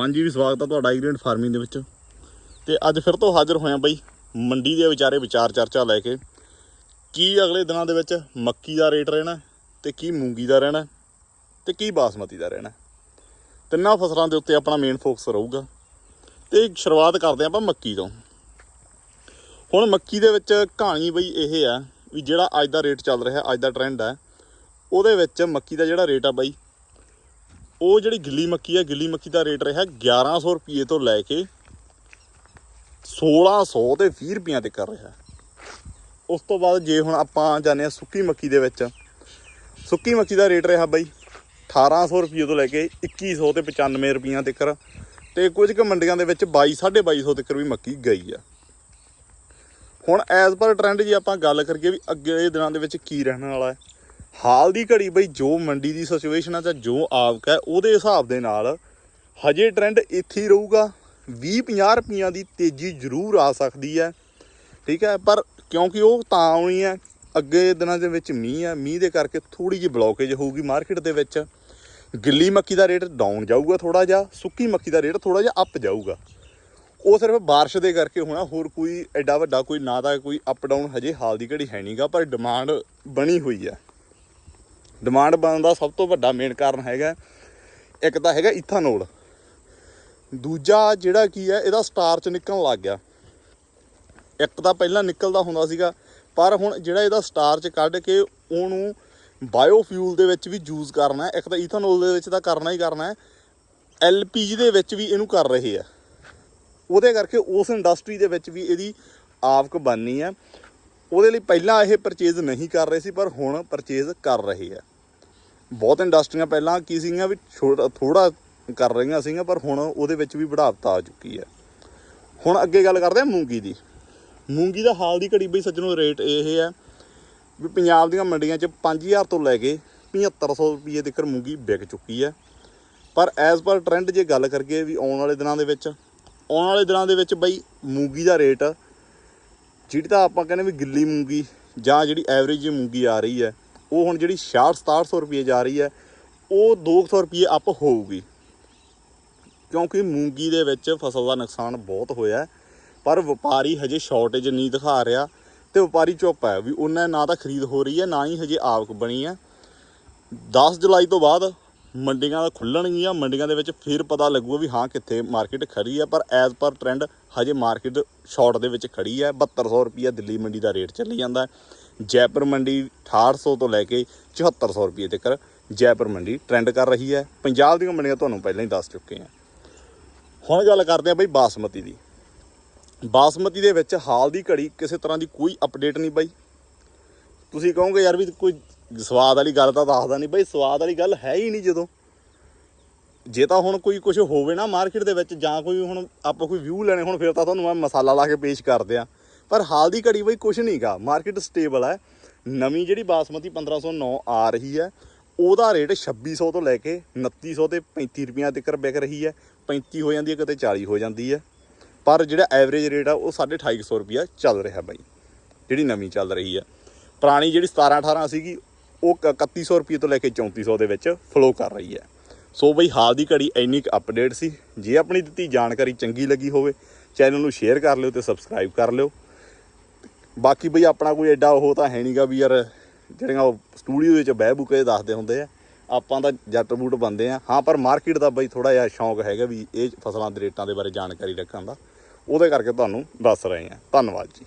ਹਾਂਜੀ, ਵੀ ਸਵਾਗਤ ਆ ਤੁਹਾਡਾ ਐਗਰੀਡ ਫਾਰਮਿੰਗ ਦੇ ਵਿੱਚ। ਤੇ ਅੱਜ ਫਿਰ ਤੋਂ ਹਾਜ਼ਰ ਹੋਇਆ ਬਈ ਮੰਡੀ ਦੇ ਵਿਚਾਰੇ ਵਿਚਾਰ ਚਰਚਾ ਲੈ ਕੇ, ਕੀ ਅਗਲੇ ਦਿਨਾਂ ਦੇ ਵਿੱਚ ਮੱਕੀ ਦਾ ਰੇਟ ਰਹਿਣਾ ਤੇ ਕੀ ਮੂੰਗੀ ਦਾ ਰਹਿਣਾ ਤੇ ਕੀ ਬਾਸਮਤੀ ਦਾ ਰਹਿਣਾ ਤਿੰਨਾਂ ਫਸਲਾਂ ਦੇ ਉੱਤੇ ਆਪਣਾ ਮੇਨ ਫੋਕਸ ਰਹੂਗਾ। ਤੇ ਸ਼ੁਰੂਆਤ ਕਰਦੇ ਆਪਾਂ ਮੱਕੀ ਤੋਂ। ਹੁਣ ਮੱਕੀ ਦੇ ਵਿੱਚ ਕਹਾਣੀ ਬਈ ਇਹ ਆ ਵੀ ਜਿਹੜਾ ਅੱਜ ਦਾ ਰੇਟ ਚੱਲ ਰਿਹਾ, ਅੱਜ ਦਾ ਟ੍ਰੈਂਡ ਹੈ ਉਹਦੇ ਵਿੱਚ ਮੱਕੀ ਦਾ ਜਿਹੜਾ ਰੇਟ ਆ ਬਾਈ ਉਹ ਜਿਹੜੀ ਗਿੱਲੀ ਮੱਕੀ ਹੈ, ਗਿੱਲੀ ਮੱਕੀ ਦਾ ਰੇਟ ਰਿਹਾ 1100 ਰੁਪਏ ਤੋਂ ਲੈ ਕੇ 1600 ਤੇ 20 ਰੁਪਈਆਂ ਤੇ ਕਰ ਰਿਹਾ। ਉਸ ਤੋਂ ਬਾਅਦ ਜੇ ਹੁਣ ਆਪਾਂ ਜਾਂਦੇ ਹਾਂ ਸੁੱਕੀ ਮੱਕੀ ਦੇ ਵਿੱਚ, ਸੁੱਕੀ ਮੱਕੀ ਦਾ ਰੇਟ ਰਿਹਾ ਬਾਈ 1800 ਰੁਪਏ ਤੋਂ ਲੈ ਕੇ 2100 ਤੇ 95 ਰੁਪਈਆਂ ਤੱਕ ਤੇ ਕੁਝ ਕੁ ਮੰਡੀਆਂ ਦੇ ਵਿੱਚ 22 2250 ਤੱਕ ਵੀ ਮੱਕੀ ਗਈ ਆ। ਹੁਣ ਐਜ਼ ਪਰ ਟ੍ਰੈਂਡ ਜੇ ਆਪਾਂ ਗੱਲ ਕਰੀਏ ਵੀ ਅੱਗੇ ਦਿਨਾਂ ਦੇ ਵਿੱਚ ਕੀ ਰਹਿਣ ਵਾਲਾ ਹੈ। ਹਾਲ ਦੀ ਘੜੀ ਬਈ ਜੋ ਮੰਡੀ ਦੀ ਸਿਚੁਏਸ਼ਨ ਆ ਜਾਂ ਜੋ ਆਵਕ ਹੈ ਉਹਦੇ ਹਿਸਾਬ ਦੇ ਨਾਲ ਹਜੇ ਟ੍ਰੈਂਡ ਇੱਥੇ ਹੀ ਰਹੂਗਾ। 20 50 ਰੁਪਈਆਂ ਦੀ ਤੇਜ਼ੀ ਜ਼ਰੂਰ ਆ ਸਕਦੀ ਹੈ। ਠੀਕ ਹੈ, ਪਰ ਕਿਉਂਕਿ ਉਹ ਤਾਂ ਆਉਣੀ ਹੈ, ਅੱਗੇ ਦਿਨਾਂ ਦੇ ਵਿੱਚ ਮੀਂਹ ਹੈ ਮੀਂਹ ਦੇ ਕਰਕੇ ਥੋੜੀ ਜਿਹੀ ਬਲੌਕੇਜ ਹੋਊਗੀ ਮਾਰਕੀਟ ਦੇ ਵਿੱਚ। ਗਿੱਲੀ ਮੱਕੀ ਦਾ ਰੇਟ ਡਾਊਨ ਜਾਊਗਾ ਥੋੜਾ ਜਿਹਾ, ਸੁੱਕੀ ਮੱਕੀ ਦਾ ਰੇਟ ਥੋੜਾ ਜਿਹਾ ਅਪ ਜਾਊਗਾ। ਉਹ ਸਿਰਫ ਬਾਰਿਸ਼ ਦੇ ਕਰਕੇ ਹੋਣਾ, ਹੋਰ ਕੋਈ ਐਡਾ ਵੱਡਾ ਕੋਈ ਨਾ ਤਾਂ ਕੋਈ ਅਪ ਡਾਊਨ ਹਜੇ ਹਾਲ ਦੀ ਘੜੀ ਹੈ ਨਹੀਂਗਾ ਪਰ ਡਿਮਾਂਡ ਬਣੀ ਹੋਈ ਹੈ। ਡਿਮਾਂਡ ਬਣਨ ਦਾ ਸਭ ਤੋਂ ਵੱਡਾ ਮੇਨ ਕਾਰਨ ਹੈਗਾ। ਇੱਕ ਤਾਂ ਹੈਗਾ ਇਥਾਨੋਲ ਦੂਜਾ ਜਿਹੜਾ ਕੀ ਹੈ, ਇਹਦਾ ਸਟਾਰਚ ਨਿਕਲਣ ਲੱਗ ਗਿਆ। ਇੱਕ ਤਾਂ ਪਹਿਲਾਂ ਨਿਕਲਦਾ ਹੁੰਦਾ ਸੀਗਾ, ਪਰ ਹੁਣ ਜਿਹੜਾ ਇਹਦਾ ਸਟਾਰਚ ਕੱਢ ਕੇ ਉਹਨੂੰ ਬਾਇਓਫਿਊਲ ਦੇ ਵਿੱਚ ਵੀ ਯੂਜ਼ ਕਰਨਾ ਹੈ। ਇੱਕ ਤਾਂ ਇਥਾਨੋਲ ਦੇ ਵਿੱਚ ਤਾਂ ਕਰਨਾ ਹੀ ਕਰਨਾ ਹੈ। ਐਲਪੀਜੀ ਦੇ ਵਿੱਚ ਵੀ ਇਹਨੂੰ ਕਰ ਰਹੇ ਆ। ਉਹਦੇ ਕਰਕੇ ਉਸ ਇੰਡਸਟਰੀ ਦੇ ਵਿੱਚ ਵੀ ਇਹਦੀ ਆਵਕ ਬਣਨੀ ਹੈ। ਉਹਦੇ ਲਈ ਪਹਿਲਾਂ ਇਹ ਪਰਚੇਜ਼ ਨਹੀਂ ਕਰ ਰਹੇ ਸੀ, ਪਰ ਹੁਣ ਪਰਚੇਜ਼ ਕਰ ਰਹੇ ਆ। ਬਹੁਤ ਇੰਡਸਟਰੀਆਂ ਪਹਿਲਾਂ ਕੀ ਸੀਗੀਆਂ ਵੀ ਥੋੜਾ ਕਰ ਰਹੀਆਂ ਸੀਗੀਆਂ, ਪਰ ਹੁਣ ਉਹਦੇ ਵਿੱਚ ਵੀ ਵਧਾਵਤਾ ਆ ਚੁੱਕੀ ਹੈ। ਹੁਣ ਅੱਗੇ ਗੱਲ ਕਰਦੇ ਆ ਮੂੰਗੀ ਦੀ। ਮੂੰਗੀ ਦਾ ਹਾਲ ਦੀ ਘੜੀ ਬਈ ਸੱਜਣੋ, ਰੇਟ ਇਹ ਹੈ ਵੀ ਪੰਜਾਬ ਦੀਆਂ ਮੰਡੀਆਂ 'ਚ 5000 ਤੋਂ ਲੈ ਕੇ 7500 ਰੁਪਏ ਤੱਕ ਮੂੰਗੀ ਵਿਕ ਚੁੱਕੀ ਹੈ। ਪਰ ਐਜ਼ ਪਰ ਟ੍ਰੈਂਡ ਜੇ ਗੱਲ ਕਰੀਏ ਵੀ ਆਉਣ ਵਾਲੇ ਦਿਨਾਂ ਦੇ ਵਿੱਚ, ਆਉਣ ਵਾਲੇ ਦਿਨਾਂ ਦੇ ਵਿੱਚ ਬਈ ਮੂੰਗੀ ਦਾ ਰੇਟ, ਜਿਹੜੀ ਤਾਂ ਆਪਾਂ ਕਹਿੰਦੇ ਵੀ ਗਿੱਲੀ ਮੂੰਗੀ ਜਾਂ ਜਿਹੜੀ ਐਵਰੇਜ ਮੂੰਗੀ ਆ ਰਹੀ ਹੈ ਉਹ ਹੁਣ ਜਿਹੜੀ 66 6700 ਰੁਪਏ ਜਾ ਰਹੀ ਹੈ, ਉਹ 200 ਰੁਪਏ ਅਪ ਹੋਊਗੀ। ਕਿਉਂਕਿ ਮੂੰਗੀ ਦੇ ਵਿੱਚ ਫਸਲ ਦਾ ਨੁਕਸਾਨ ਬਹੁਤ ਹੋਇਆ ਪਰ ਵਪਾਰੀ ਹਜੇ ਸ਼ਾਰਟੇਜ ਨਹੀਂ ਦਿਖਾ ਰਿਹਾ ਤੇ ਵਪਾਰੀ ਚੁੱਪ ਹੈ ਵੀ ਉਹਨਾਂ ਨਾ ਤਾਂ ਖਰੀਦ ਹੋ ਰਹੀ ਹੈ, ਨਾ ਹੀ ਹਜੇ ਆਵਕ ਬਣੀ ਹੈ। 10 ਜੁਲਾਈ ਤੋਂ ਬਾਅਦ ਮੰਡੀਆਂ ਦਾ ਖੁੱਲਣਗੀਆਂ, ਮੰਡੀਆਂ ਦੇ ਵਿੱਚ ਫਿਰ ਪਤਾ ਲੱਗੂਗਾ ਵੀ ਹਾਂ ਕਿੱਥੇ ਮਾਰਕੀਟ ਖੜੀ ਹੈ, ਪਰ ਐਜ਼ ਪਰ ਟ੍ਰੈਂਡ ਹਜੇ ਮਾਰਕੀਟ ਸ਼ਾਰਟ ਦੇ ਵਿੱਚ ਖੜੀ ਹੈ 7200 ਰੁਪਏ ਦਿੱਲੀ ਮੰਡੀ ਦਾ ਰੇਟ ਚੱਲੀ ਜਾਂਦਾ ਜੈਪੁਰ ਮੰਡੀ 6800 ਤੋਂ ਲੈ ਕੇ 7400 ਰੁਪਏ ਤੱਕ ਜੈਪੁਰ ਮੰਡੀ ਟ੍ਰੈਂਡ ਕਰ ਰਹੀ ਹੈ। ਪੰਜਾਬ ਦੀਆਂ ਮੰਡੀਆਂ ਤੁਹਾਨੂੰ ਪਹਿਲਾਂ ਹੀ ਦੱਸ ਚੁੱਕੇ ਹਾਂ। ਹੁਣ ਗੱਲ ਕਰਦੇ ਹਾਂ ਬਈ ਬਾਸਮਤੀ ਦੀ। ਬਾਸਮਤੀ ਦੇ ਵਿੱਚ ਹਾਲ ਦੀ ਘੜੀ ਕਿਸੇ ਤਰ੍ਹਾਂ ਦੀ ਕੋਈ ਅਪਡੇਟ ਨਹੀਂ ਬਾਈ। ਤੁਸੀਂ ਕਹੋਗੇ ਯਾਰ ਵੀ ਕੋਈ ਸਵਾਦ ਵਾਲੀ ਗੱਲ ਤਾਂ ਦੱਸਦਾ ਨਹੀਂ ਬਈ, ਸਵਾਦ ਵਾਲੀ ਗੱਲ ਹੈ ਹੀ ਨਹੀਂ ਜਦੋਂ। ਜੇ ਤਾਂ ਹੁਣ ਕੋਈ ਕੁਝ ਹੋਵੇ ਨਾ ਮਾਰਕੀਟ ਦੇ ਵਿੱਚ ਜਾਂ ਕੋਈ ਹੁਣ ਆਪਾਂ ਕੋਈ ਵਿਊ ਲੈਣੇ, ਹੁਣ ਫਿਰ ਤਾਂ ਤੁਹਾਨੂੰ ਮੈਂ ਮਸਾਲਾ ਲਾ ਕੇ ਪੇਸ਼ ਕਰਦੇ ਆ ਪਰ ਹਾਲ ਦੀ ਘੜੀ ਬਈ ਕੁਝ ਨਹੀਂਗਾ ਮਾਰਕੀਟ ਸਟੇਬਲ ਹੈ ਨਵੀਂ ਜਿਹੜੀ ਬਾਸਮਤੀ 1509 ਆ ਰਹੀ ਹੈ ਉਹਦਾ ਰੇਟ 2600 ਤੋਂ ਲੈ ਕੇ 2900 ਤੇ 35 ਰੁਪਈਆ ਤੱਕ ਵਿਕ ਰਹੀ ਹੈ 35 ਹੋ ਜਾਂਦੀ ਹੈ ਕਿਤੇ 40 ਹੋ ਜਾਂਦੀ ਹੈ ਪਰ ਜਿਹੜਾ ਐਵਰੇਜ ਰੇਟ ਆ, ਉਹ 2850 ਰੁਪਈਆ ਚੱਲ ਰਿਹਾ ਬਾਈ। ਜਿਹੜੀ ਨਵੀਂ ਚੱਲ ਰਹੀ ਹੈ ਪੁਰਾਣੀ ਜਿਹੜੀ 17 18 ਸੀਗੀ, ਉਹ ਕ- 3100 ਰੁਪਏ ਤੋਂ ਲੈ ਕੇ 3400 ਦੇ ਵਿੱਚ ਫਲੋ ਕਰ ਰਹੀ ਹੈ ਸੋ ਬਈ ਹਾਲ ਦੀ ਘੜੀ ਇੰਨੀ ਕੁ ਅਪਡੇਟ ਸੀ। ਜੇ ਆਪਣੀ ਦਿੱਤੀ ਜਾਣਕਾਰੀ ਚੰਗੀ ਲੱਗੀ ਹੋਵੇ ਚੈਨਲ ਨੂੰ ਸ਼ੇਅਰ ਕਰ ਲਿਓ ਤੇ ਸਬਸਕ੍ਰਾਈਬ ਕਰ ਲਿਓ। ਬਾਕੀ ਬਈ ਆਪਣਾ ਕੋਈ ਐਡਾ ਉਹ ਤਾਂ ਹੈ ਨਹੀਂਗਾ ਵੀ ਯਾਰ ਜਿਹੜੀਆਂ ਉਹ ਸਟੂਡੀਓ ਵਿੱਚ ਬਹਿ ਬੁਕੇ ਦੱਸਦੇ ਹੁੰਦੇ ਆ, ਆਪਾਂ ਤਾਂ ਜੱਟ ਬੂਟ ਬੰਦੇ ਆ। ਹਾਂ, ਪਰ ਮਾਰਕੀਟ ਦਾ ਬਈ ਥੋੜਾ ਜਿਹਾ ਸ਼ੌਂਕ ਹੈਗਾ ਵੀ ਇਹ ਫਸਲਾਂ ਦੇ ਰੇਟਾਂ ਦੇ ਬਾਰੇ ਜਾਣਕਾਰੀ ਰੱਖਣ ਦਾ। ਉਹਦੇ ਕਰਕੇ ਤੁਹਾਨੂੰ ਦੱਸ ਰਹੇ ਆ। ਧੰਨਵਾਦ ਜੀ।